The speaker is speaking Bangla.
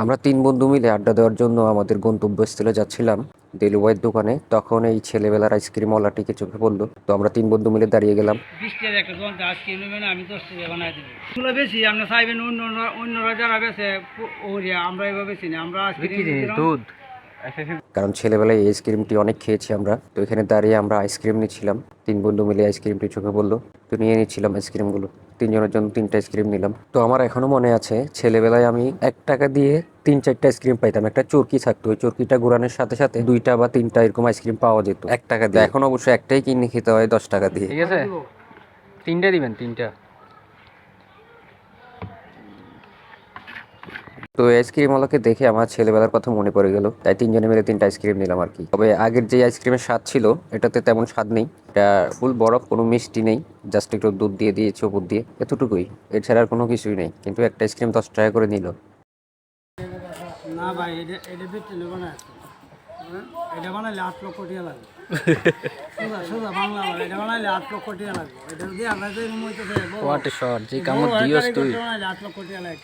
আমরা তিন বন্ধু মিলে আড্ডা দেওয়ার জন্য আমাদের গন্তব্যস্থলে যাচ্ছিলাম দেলুবাইয়ের দোকানে। তখন এই ছেলেবেলার আইসক্রিমওয়ালাটিকে চোখে পড়ল। তো আমরা তিন বন্ধু মিলে দাঁড়িয়ে গেলাম। বিশ টাকার একটা দোকান আজকে নেবেন আমি দশ টাকা বানাই দেবো। বেশি আপনি চাইবেন অন্য অন্যরা যারা বেছে আমরা এভাবে বেশি না আমরা দুধ। কারণ ছেলেবেলায় এই আইসক্রিমটি অনেক খেয়েছি আমরা। তো এখানে দাঁড়িয়ে আমরা আইসক্রিম নিচ্ছিলাম। তিন বন্ধু মিলে আইসক্রিমটি চোখে পড়ল। তো নিয়ে নিচ্ছিলাম আইসক্রিমগুলো তিনজনের জন্য তিনটা আইসক্রিম নিলাম। তো আমার এখনও মনে আছে ছেলেবেলায় আমি এক টাকা দিয়ে তিন চারটা আইসক্রিম পাইতাম। একটা চরকি থাকতো ওই চরকিটা ঘোরানোর সাথে সাথে দুইটা বা তিনটা এরকম আইসক্রিম পাওয়া যেত। এক টাকা দিয়ে? এখন অবশ্য একটাই কিনে খেতে হয় দশ টাকা দিয়ে। ঠিক আছে? তিনটা দিবেন তিনটা? তো আইসক্রিমওয়ালাকে দেখে আমার ছেলেবেলার কথা মনে পড়ে গেল। তাই তিনজনে মিলে তিনটা আইসক্রিম নিলাম আর কি। তবে আগের যে আইসক্রিমের স্বাদ ছিল এটাতে তেমন স্বাদ নেই। এটা ফুল বরফ কোনো মিষ্টি নেই। জাস্ট একটু দুধ দিয়ে দিয়েছে উপর দিয়ে। এতটুকুই। এছাড়া আর কোনো কিছুই নেই। কিন্তু একটা আইসক্রিম দশ টাকা করে নিল। না ভাই এটা এটা নেব না হ্যাঁ? এটা বানাইলে আট লক্ষ টাকা লাগবে। সোজা সোজা বাংলা এটা বানাইলে আট লক্ষ টাকা লাগবে। এটা দিয়ে রুম আট লক্ষ টাকা লাগে।